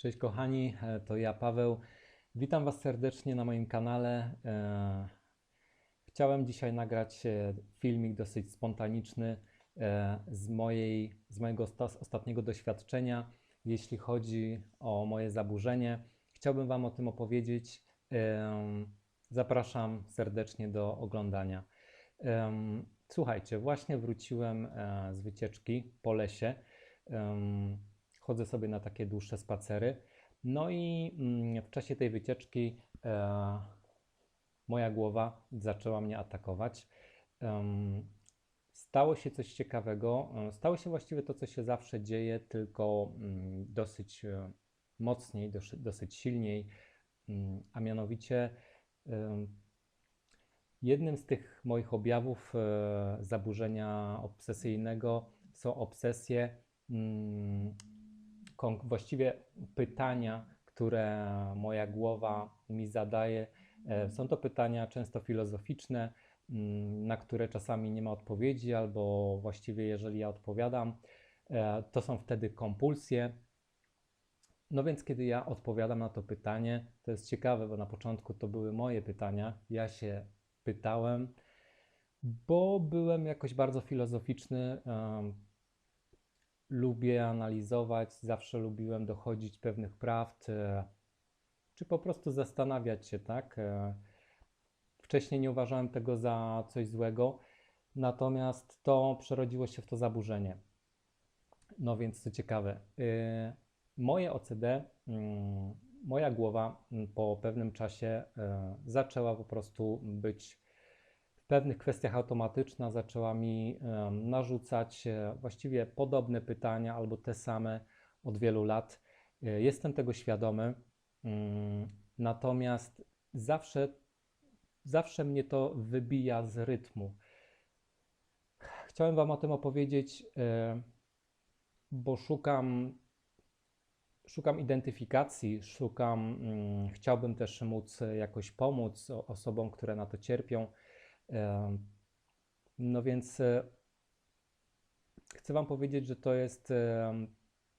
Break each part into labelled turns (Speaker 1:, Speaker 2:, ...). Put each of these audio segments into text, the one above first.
Speaker 1: Cześć kochani, e, to ja Paweł. Witam Was serdecznie na moim kanale. E, Chciałem dzisiaj nagrać e, filmik dosyć spontaniczny z, mojej, z mojego osta- ostatniego doświadczenia, jeśli chodzi o moje zaburzenie. Chciałbym Wam o tym opowiedzieć. Zapraszam serdecznie do oglądania. Słuchajcie, właśnie wróciłem z wycieczki po lesie. Chodzę sobie na takie dłuższe spacery. No i mm, w czasie tej wycieczki e, moja głowa zaczęła mnie atakować. Stało się coś ciekawego. E, Stało się właściwie to, co się zawsze dzieje, tylko mm, dosyć e, mocniej, dosyć silniej. Mm, A mianowicie jednym z tych moich objawów zaburzenia obsesyjnego są obsesje, właściwie pytania, które moja głowa mi zadaje. E, Są to pytania często filozoficzne, mm, na które czasami nie ma odpowiedzi, albo właściwie jeżeli ja odpowiadam, e, to są wtedy kompulsje. No więc kiedy ja odpowiadam na to pytanie, to jest ciekawe, bo na początku to były moje pytania. Ja się pytałem, bo byłem jakoś bardzo filozoficzny. Lubię analizować, zawsze lubiłem dochodzić pewnych prawd, e, czy po prostu zastanawiać się, tak? E, Wcześniej nie uważałem tego za coś złego, natomiast to przerodziło się w to zaburzenie. No więc co ciekawe, y, moje OCD, mm, moja głowa mm, po pewnym czasie zaczęła po prostu być pewnych kwestiach automatyczna, zaczęła mi narzucać e, właściwie podobne pytania albo te same od wielu lat. Y, Jestem tego świadomy, mm, natomiast zawsze, zawsze mnie to wybija z rytmu. Chciałem Wam o tym opowiedzieć, y, bo szukam, szukam identyfikacji, szukam, mm, chciałbym też móc jakoś pomóc osobom, które na to cierpią. No więc e, chcę Wam powiedzieć, że to jest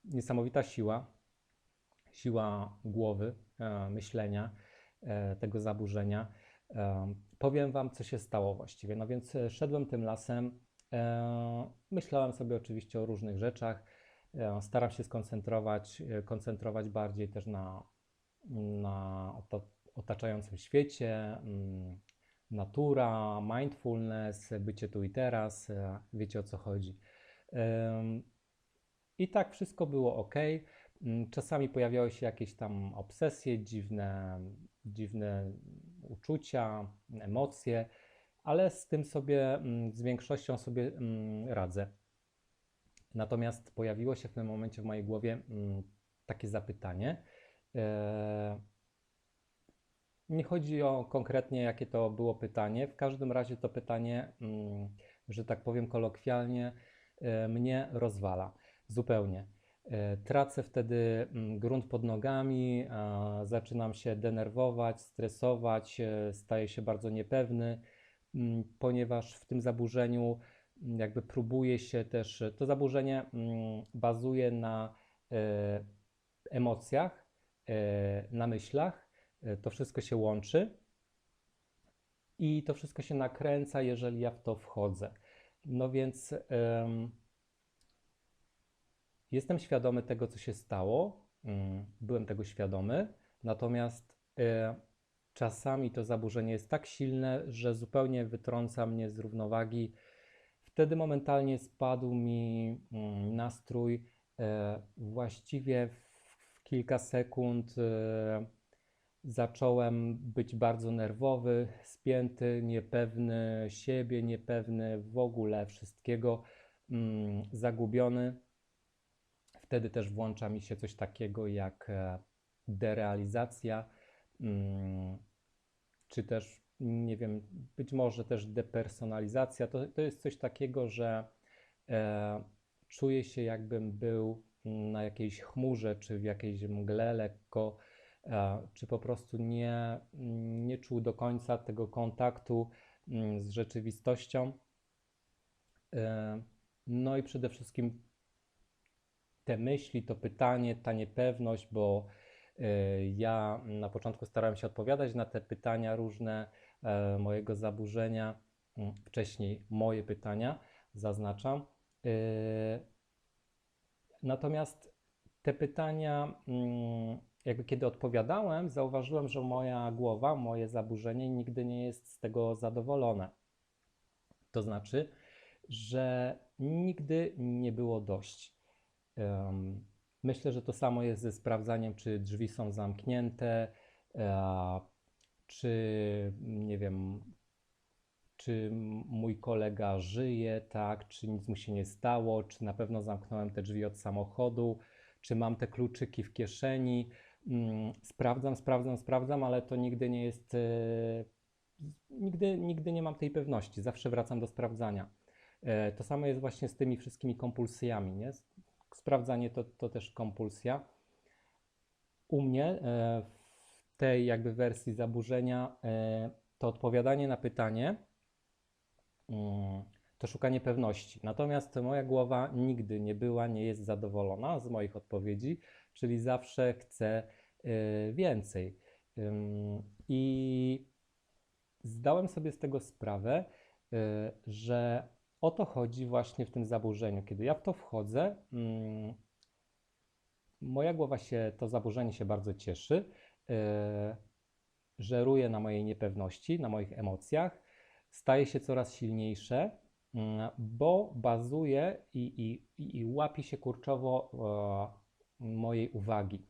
Speaker 1: niesamowita siła, siła głowy, e, myślenia, e, tego zaburzenia. Em, Powiem Wam, co się stało właściwie. No więc szedłem tym lasem, myślałem sobie oczywiście o różnych rzeczach, staram się skoncentrować, koncentrować bardziej też na, na otaczającym świecie, mm, natura, mindfulness, bycie tu i teraz, e, wiecie o co chodzi. I tak wszystko było ok. Mm, Czasami pojawiały się jakieś tam obsesje, dziwne, dziwne uczucia, emocje, ale z tym sobie, mm, z większością sobie mm, radzę. Natomiast pojawiło się w tym momencie w mojej głowie takie zapytanie. Nie chodzi o konkretnie, jakie to było pytanie. W każdym razie to pytanie, mm, że tak powiem kolokwialnie, e, mnie rozwala zupełnie. E, Tracę wtedy mm, grunt pod nogami, zaczynam się denerwować, stresować, e, staję się bardzo niepewny, mm, ponieważ w tym zaburzeniu jakby próbuje się też, to zaburzenie bazuje na emocjach, na myślach, to wszystko się łączy i to wszystko się nakręca, jeżeli ja w to wchodzę. No więc em, jestem świadomy tego, co się stało, mm, byłem tego świadomy, natomiast e, czasami to zaburzenie jest tak silne, że zupełnie wytrąca mnie z równowagi. Wtedy momentalnie spadł mi mm, nastrój. E, właściwie w, w kilka sekund e, zacząłem być bardzo nerwowy, spięty, niepewny siebie, niepewny w ogóle wszystkiego, mm, zagubiony. Wtedy też włącza mi się coś takiego jak e, derealizacja, mm, czy też, nie wiem, być może też depersonalizacja. To, to jest coś takiego, że e, czuję się jakbym był na jakiejś chmurze, czy w jakiejś mgle lekko, czy po prostu nie, nie czuł do końca tego kontaktu mm, z rzeczywistością. E, No i przede wszystkim te myśli, to pytanie, ta niepewność, bo y, ja na początku starałem się odpowiadać na te pytania różne e, mojego zaburzenia, mm, wcześniej moje pytania, zaznaczam. Natomiast te pytania, mm, jakby kiedy odpowiadałem, zauważyłem, że moja głowa, moje zaburzenie nigdy nie jest z tego zadowolone. To znaczy, że nigdy nie było dość. Em, Myślę, że to samo jest ze sprawdzaniem, czy drzwi są zamknięte, e, czy nie wiem, czy mój kolega żyje, tak, czy nic mu się nie stało, czy na pewno zamknąłem te drzwi od samochodu, czy mam te kluczyki w kieszeni. Mm, Sprawdzam, sprawdzam, sprawdzam, ale to nigdy nie jest, e, nigdy, nigdy nie mam tej pewności. Zawsze wracam do sprawdzania. E, To samo jest właśnie z tymi wszystkimi kompulsjami, nie? Sprawdzanie to, to też kompulsja. U mnie e, w tej jakby wersji zaburzenia to odpowiadanie na pytanie mm, to szukanie pewności. Natomiast moja głowa nigdy nie była, nie jest zadowolona z moich odpowiedzi, czyli zawsze chce e, więcej. I zdałem sobie z tego sprawę, y, że o to chodzi właśnie w tym zaburzeniu. Kiedy ja w to wchodzę, moja głowa się, to zaburzenie się bardzo cieszy, y, żeruje na mojej niepewności, na moich emocjach, staje się coraz silniejsze, bo bazuje i, i, i łapie się kurczowo mojej uwagi.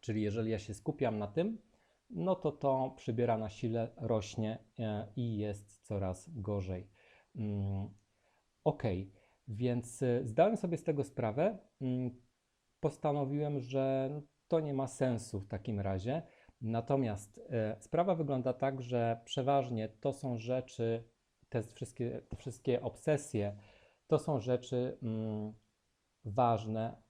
Speaker 1: Czyli jeżeli ja się skupiam na tym, no to to przybiera na sile, rośnie e, i jest coraz gorzej. Mm, Ok, więc e, zdałem sobie z tego sprawę. Mm, Postanowiłem, że to nie ma sensu w takim razie. Natomiast e, sprawa wygląda tak, że przeważnie to są rzeczy, te wszystkie, te wszystkie obsesje, to są rzeczy mm, ważne,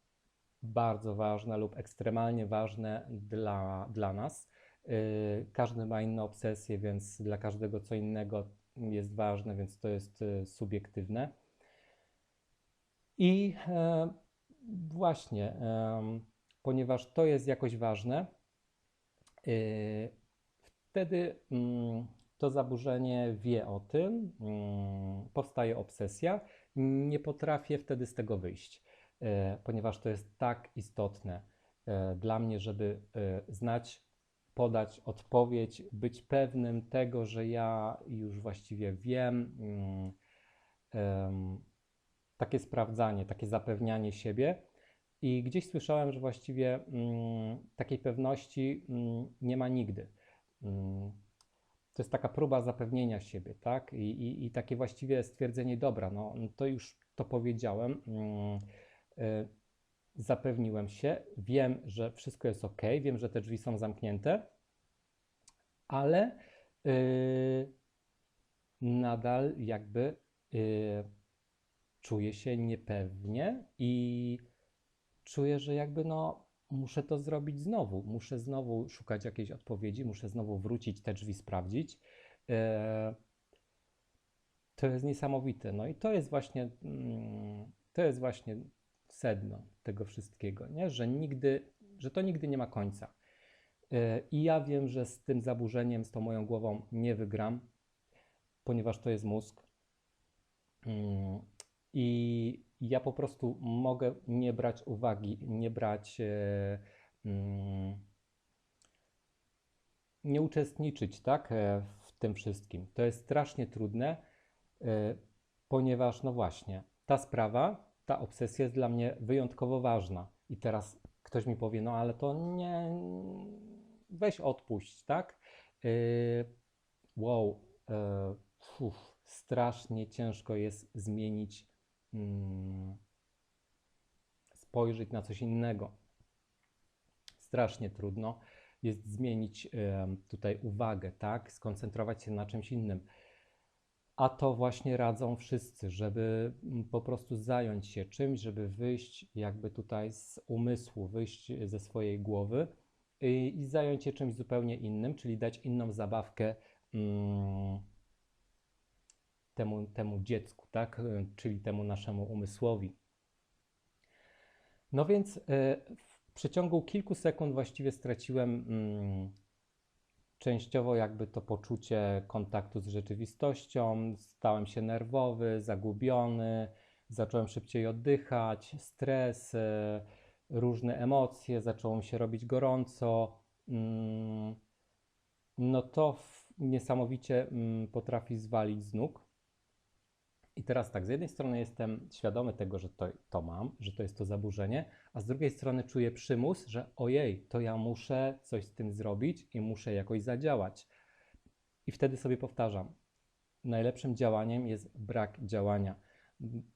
Speaker 1: bardzo ważne lub ekstremalnie ważne dla, dla nas. Y, Każdy ma inne obsesje, więc dla każdego co innego jest ważne, więc to jest y, subiektywne. I e, właśnie, ponieważ to jest jakoś ważne, y, wtedy mm, to zaburzenie wie o tym, mm, powstaje obsesja, nie potrafię wtedy z tego wyjść, ponieważ to jest tak istotne e, dla mnie, żeby e, znać, podać odpowiedź, być pewnym tego, że ja już właściwie wiem. mm, Takie sprawdzanie, takie zapewnianie siebie. I gdzieś słyszałem, że właściwie mm, takiej pewności mm, nie ma nigdy. To jest taka próba zapewnienia siebie, tak? I, i, i takie właściwie stwierdzenie, dobra, no to już to powiedziałem, zapewniłem się, wiem, że wszystko jest ok, wiem, że te drzwi są zamknięte, ale y, nadal jakby y, czuję się niepewnie i czuję, że jakby no muszę to zrobić znowu, muszę znowu szukać jakiejś odpowiedzi, muszę znowu wrócić, te drzwi sprawdzić. E, To jest niesamowite. No i to jest właśnie, mm, to jest właśnie sedno tego wszystkiego, nie? Że nigdy, że to nigdy nie ma końca. E, I ja wiem, że z tym zaburzeniem, z tą moją głową nie wygram, ponieważ to jest mózg. Mm, I ja po prostu mogę nie brać uwagi, nie brać, e, mm, nie uczestniczyć, tak, e, w tym wszystkim. To jest strasznie trudne, ponieważ, no właśnie, ta sprawa, ta obsesja jest dla mnie wyjątkowo ważna. I teraz ktoś mi powie, no ale to nie, weź odpuść, tak? E, Wow, fuf, strasznie ciężko jest zmienić, mm, spojrzeć na coś innego. Strasznie trudno jest zmienić em, tutaj uwagę, tak? Skoncentrować się na czymś innym. A to właśnie radzą wszyscy, żeby mm, po prostu zająć się czymś, żeby wyjść jakby tutaj z umysłu, wyjść ze swojej głowy i, i zająć się czymś zupełnie innym, czyli dać inną zabawkę mm, temu, temu dziecku, tak? Y, Czyli temu naszemu umysłowi. No więc e, w przeciągu kilku sekund właściwie straciłem mm, częściowo jakby to poczucie kontaktu z rzeczywistością, stałem się nerwowy, zagubiony, zacząłem szybciej oddychać, stres, e, różne emocje, zaczęło mi się robić gorąco. Mm, no to niesamowicie mm, potrafi zwalić z nóg. I teraz tak, z jednej strony jestem świadomy tego, że to, to mam, że to jest to zaburzenie, a z drugiej strony czuję przymus, że ojej, to ja muszę coś z tym zrobić i muszę jakoś zadziałać. I wtedy sobie powtarzam, najlepszym działaniem jest brak działania,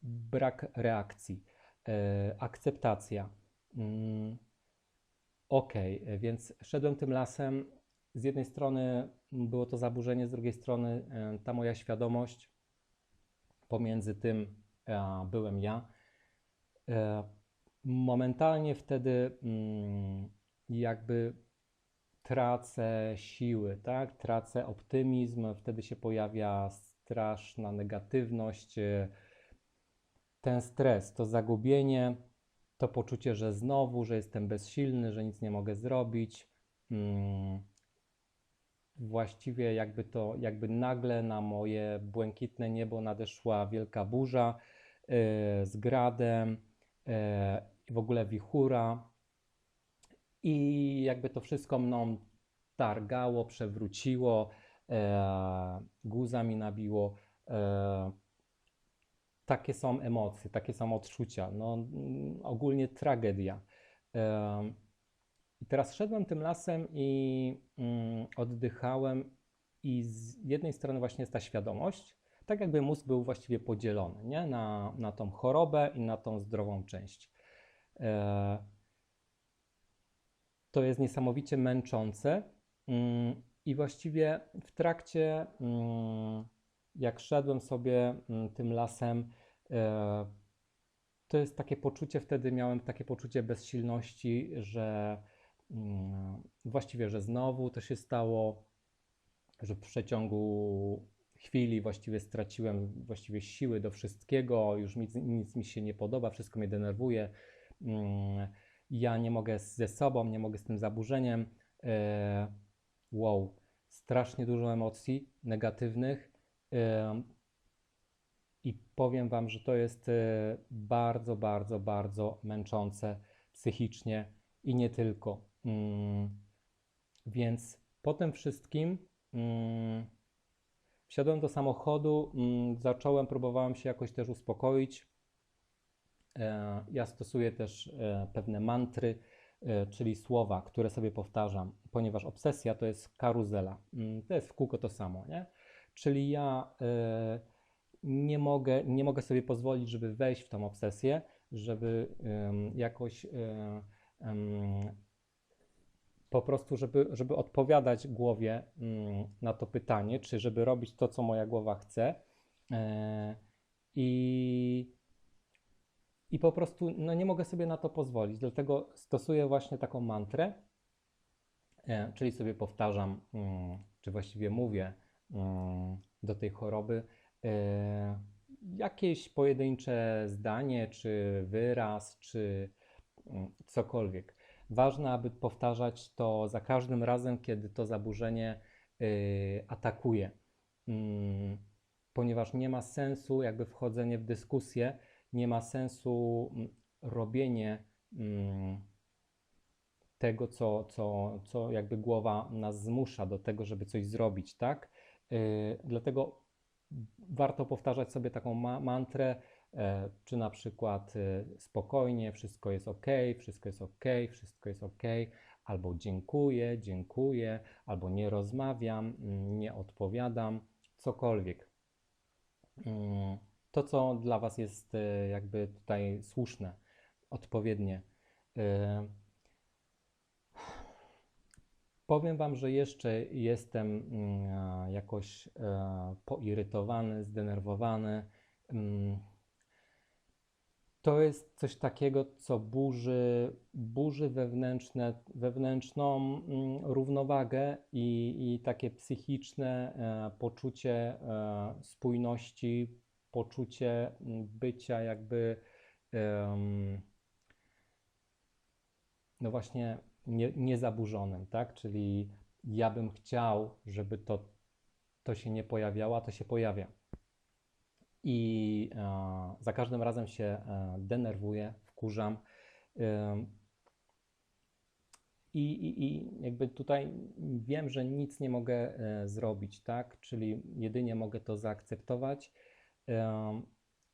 Speaker 1: brak reakcji, e, akceptacja. Mm, Okej, e, więc szedłem tym lasem. Z jednej strony było to zaburzenie, z drugiej strony e, ta moja świadomość pomiędzy tym a byłem ja. E, Momentalnie wtedy mm, jakby tracę siły, tak? Tracę optymizm, wtedy się pojawia straszna negatywność, e, ten stres, to zagubienie, to poczucie, że znowu, że jestem bezsilny, że nic nie mogę zrobić. Mm, właściwie jakby to, jakby nagle na moje błękitne niebo nadeszła wielka burza e, z gradem, e, w ogóle wichura i jakby to wszystko mną targało, przewróciło, e, guza mi nabiło. Takie są emocje, takie są odczucia. No, mm, ogólnie tragedia. Em, I teraz szedłem tym lasem i mm, oddychałem, i z jednej strony właśnie jest ta świadomość, tak jakby mózg był właściwie podzielony nie? Na, na tą chorobę i na tą zdrową część. E, to jest niesamowicie męczące. Mm, I właściwie w trakcie, mm, jak szedłem sobie mm, tym lasem, e, to jest takie poczucie, wtedy miałem takie poczucie bezsilności, że właściwie, że znowu to się stało, że w przeciągu chwili właściwie straciłem właściwie siły do wszystkiego, już nic, nic mi się nie podoba, wszystko mnie denerwuje. Mm, Ja nie mogę ze sobą, nie mogę z tym zaburzeniem. E, Wow, strasznie dużo emocji negatywnych. E, I powiem Wam, że to jest e, bardzo, bardzo, bardzo męczące psychicznie i nie tylko. Mm, Więc po tym wszystkim mm, wsiadłem do samochodu, mm, zacząłem, próbowałem się jakoś też uspokoić. E, Ja stosuję też e, pewne mantry, e, czyli słowa, które sobie powtarzam, ponieważ obsesja to jest karuzela. To jest w kółko to samo, nie? Czyli ja nie mogę, nie mogę sobie pozwolić, żeby wejść w tą obsesję, żeby jakoś po prostu, żeby, żeby odpowiadać głowie mm, na to pytanie, czy żeby robić to, co moja głowa chce. E, I i po prostu no, nie mogę sobie na to pozwolić, dlatego stosuję właśnie taką mantrę, e, czyli sobie powtarzam, mm, czy właściwie mówię mm, do tej choroby e, jakieś pojedyncze zdanie, czy wyraz, czy cokolwiek. Ważne, aby powtarzać to za każdym razem, kiedy to zaburzenie y, atakuje, Mm, ponieważ nie ma sensu jakby wchodzenie w dyskusję, nie ma sensu mm, robienie mm, tego, co, co, co jakby głowa nas zmusza do tego, żeby coś zrobić, tak? Yy, dlatego warto powtarzać sobie taką ma mantrę, czy na przykład e, spokojnie, wszystko jest ok, wszystko jest ok, wszystko jest ok, albo dziękuję, dziękuję, albo nie rozmawiam, mm, nie odpowiadam, cokolwiek. Mm, To, co dla Was jest e, jakby tutaj słuszne, odpowiednie. E, Powiem Wam, że jeszcze jestem mm, jakoś e, poirytowany, zdenerwowany. To jest coś takiego, co burzy, burzy wewnętrzne, wewnętrzną mm, równowagę i, i takie psychiczne e, poczucie e, spójności, poczucie mm, bycia jakby no właśnie nie, niezaburzonym, tak? Czyli ja bym chciał, żeby to, to się nie pojawiało, a to się pojawia. I e, za każdym razem się e, denerwuję, wkurzam. I, i, I jakby tutaj wiem, że nic nie mogę e, zrobić, tak? Czyli jedynie mogę to zaakceptować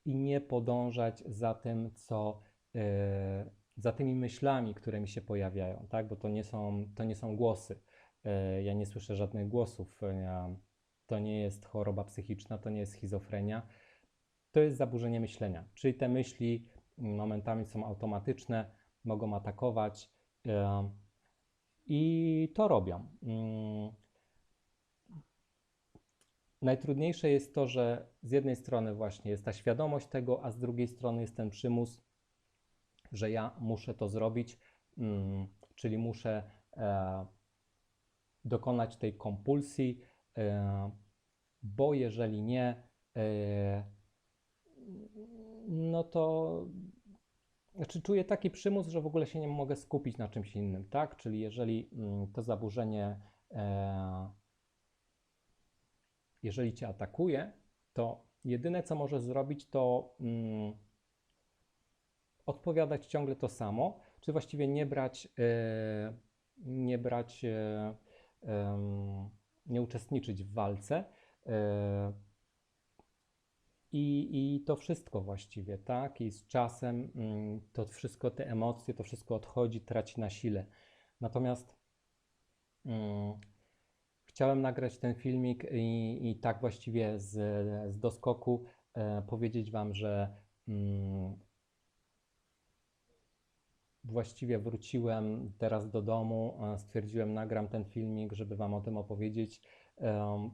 Speaker 1: i nie podążać za tym, co za tymi myślami, które mi się pojawiają, tak? Bo to nie są, to nie są głosy. Ja nie słyszę żadnych głosów. Ja, to nie jest choroba psychiczna, to nie jest schizofrenia. To jest zaburzenie myślenia. Czyli te myśli momentami są automatyczne, mogą atakować. I to robią. Mm. Najtrudniejsze jest to, że z jednej strony właśnie jest ta świadomość tego, a z drugiej strony jest ten przymus, że ja muszę to zrobić, mm, czyli muszę e, dokonać tej kompulsji, e, bo jeżeli nie, e, no to znaczy czuję taki przymus, że w ogóle się nie mogę skupić na czymś innym, tak? Czyli jeżeli mm, to zaburzenie, e, jeżeli cię atakuje, to jedyne co możesz zrobić, to mm, odpowiadać ciągle to samo, czy właściwie nie brać, e, nie brać, e, nie uczestniczyć w walce. E, i, I to wszystko właściwie, tak? I z czasem mm, to wszystko, te emocje, to wszystko odchodzi, traci na sile. Natomiast mm, chciałem nagrać ten filmik i, i tak właściwie z, z doskoku e, powiedzieć Wam, że mm, właściwie wróciłem teraz do domu, e, stwierdziłem, nagram ten filmik, żeby Wam o tym opowiedzieć. E,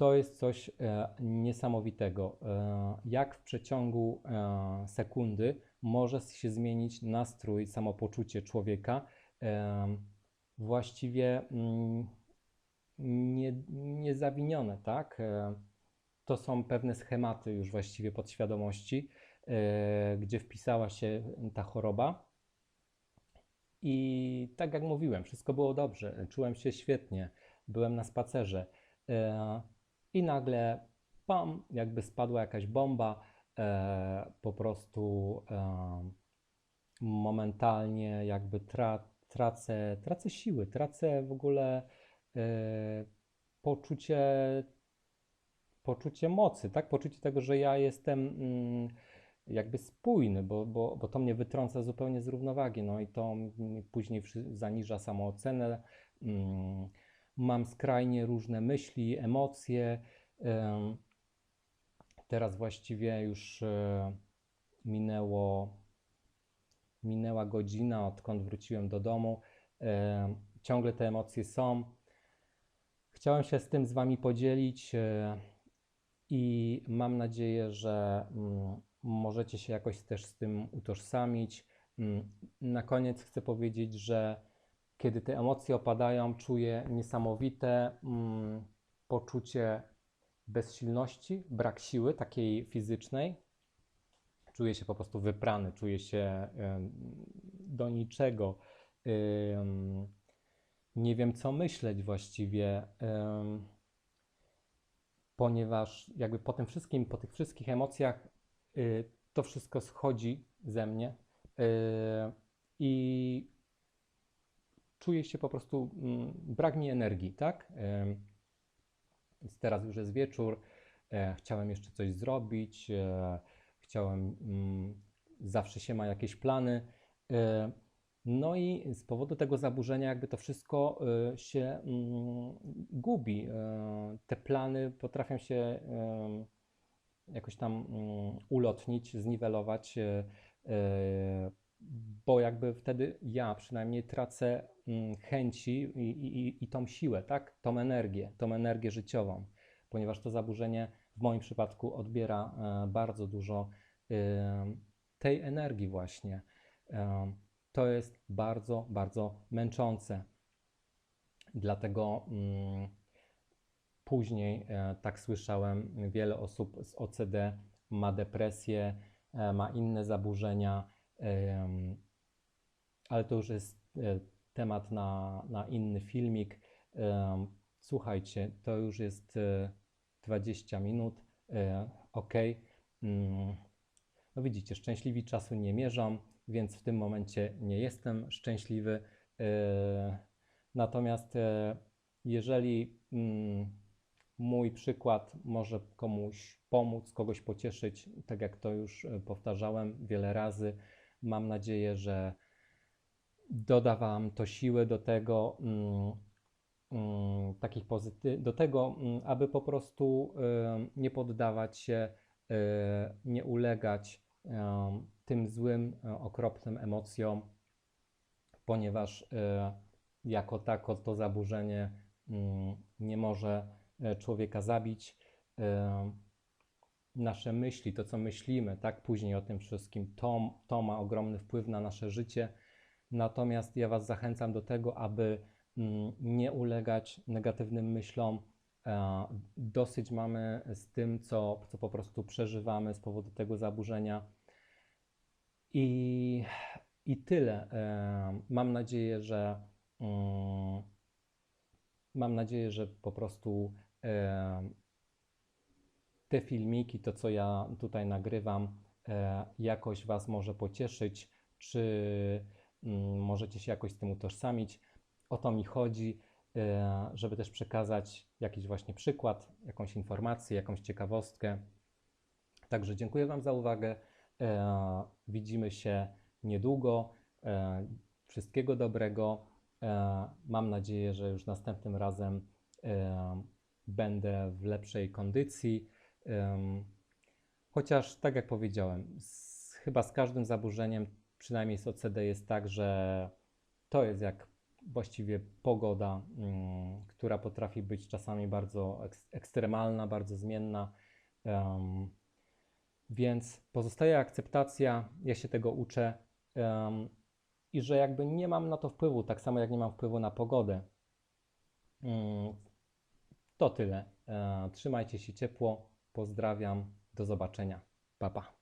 Speaker 1: to jest coś e, niesamowitego. E, jak w przeciągu e, sekundy może się zmienić nastrój, samopoczucie człowieka. Właściwie mm, nie, niezawinione, tak? To są pewne schematy już właściwie podświadomości, gdzie wpisała się ta choroba. I tak jak mówiłem, wszystko było dobrze, czułem się świetnie, byłem na spacerze. I nagle pam, jakby spadła jakaś bomba, e, po prostu e, momentalnie jakby tra, tracę, tracę siły, tracę w ogóle e, poczucie, poczucie mocy, tak? Poczucie tego, że ja jestem mm, jakby spójny, bo, bo, bo to mnie wytrąca zupełnie z równowagi, no i to później zaniża samoocenę. Mm, mam skrajnie różne myśli, emocje. Teraz właściwie już e, minęło, minęła godzina, odkąd wróciłem do domu. Ciągle te emocje są. Chciałem się z tym z Wami podzielić e, i mam nadzieję, że mm, możecie się jakoś też z tym utożsamić. Mm, na koniec chcę powiedzieć, że kiedy te emocje opadają, czuję niesamowite mm, poczucie bezsilności, brak siły takiej fizycznej. Czuję się po prostu wyprany, czuję się y, do niczego. Y, nie wiem, co myśleć właściwie, y, ponieważ jakby po tym wszystkim, po tych wszystkich emocjach, y, to wszystko schodzi ze mnie y, i czuję się po prostu, mm, brak mi energii, tak? Więc teraz już jest wieczór, e, chciałem jeszcze coś zrobić, e, chciałem, mm, zawsze się ma jakieś plany. E, no i z powodu tego zaburzenia, jakby to wszystko się mm, gubi. Te plany potrafią się jakoś tam ulotnić, zniwelować bo jakby wtedy ja przynajmniej tracę chęci i, i, i tą siłę, tak? Tą energię, tą energię życiową, ponieważ to zaburzenie w moim przypadku odbiera e, bardzo dużo tej energii właśnie. E, to jest bardzo, bardzo męczące. Dlatego mm, później, e, tak słyszałem, wiele osób z OCD ma depresję, ma inne zaburzenia ale to już jest e, temat na, na inny filmik. Słuchajcie, to już jest e, 20 minut. e, Ok. Mm, No widzicie, szczęśliwi czasu nie mierzą, więc w tym momencie nie jestem szczęśliwy. E, Natomiast e, jeżeli mm, mój przykład może komuś pomóc, kogoś pocieszyć, tak jak to już e, powtarzałem wiele razy, mam nadzieję, że doda Wam to siły do tego, mm, mm, takich pozyty- do tego, mm, aby po prostu e, nie poddawać się, e, nie ulegać tym złym, e, okropnym emocjom, ponieważ e, jako tako to zaburzenie nie może e, człowieka zabić. Nasze myśli, to co myślimy, tak później o tym wszystkim, to, to ma ogromny wpływ na nasze życie. Natomiast ja Was zachęcam do tego, aby mm, nie ulegać negatywnym myślom. E, Dosyć mamy z tym, co, co po prostu przeżywamy z powodu tego zaburzenia. I, i tyle. E, Mam nadzieję, że mm, mam nadzieję, że po prostu e, te filmiki, to co ja tutaj nagrywam, jakoś Was może pocieszyć, czy możecie się jakoś z tym utożsamić. O to mi chodzi, e, żeby też przekazać jakiś właśnie przykład, jakąś informację, jakąś ciekawostkę. Także dziękuję Wam za uwagę. E, Widzimy się niedługo. E, Wszystkiego dobrego. Mam nadzieję, że już następnym razem będę w lepszej kondycji. Chociaż, tak jak powiedziałem, z, chyba z każdym zaburzeniem, przynajmniej z OCD, jest tak, że to jest jak właściwie pogoda, mm, która potrafi być czasami bardzo eks- ekstremalna, bardzo zmienna. Więc pozostaje akceptacja, ja się tego uczę i że jakby nie mam na to wpływu, tak samo jak nie mam wpływu na pogodę. Mm, To tyle. E, Trzymajcie się ciepło. Pozdrawiam. Do zobaczenia. Pa, pa.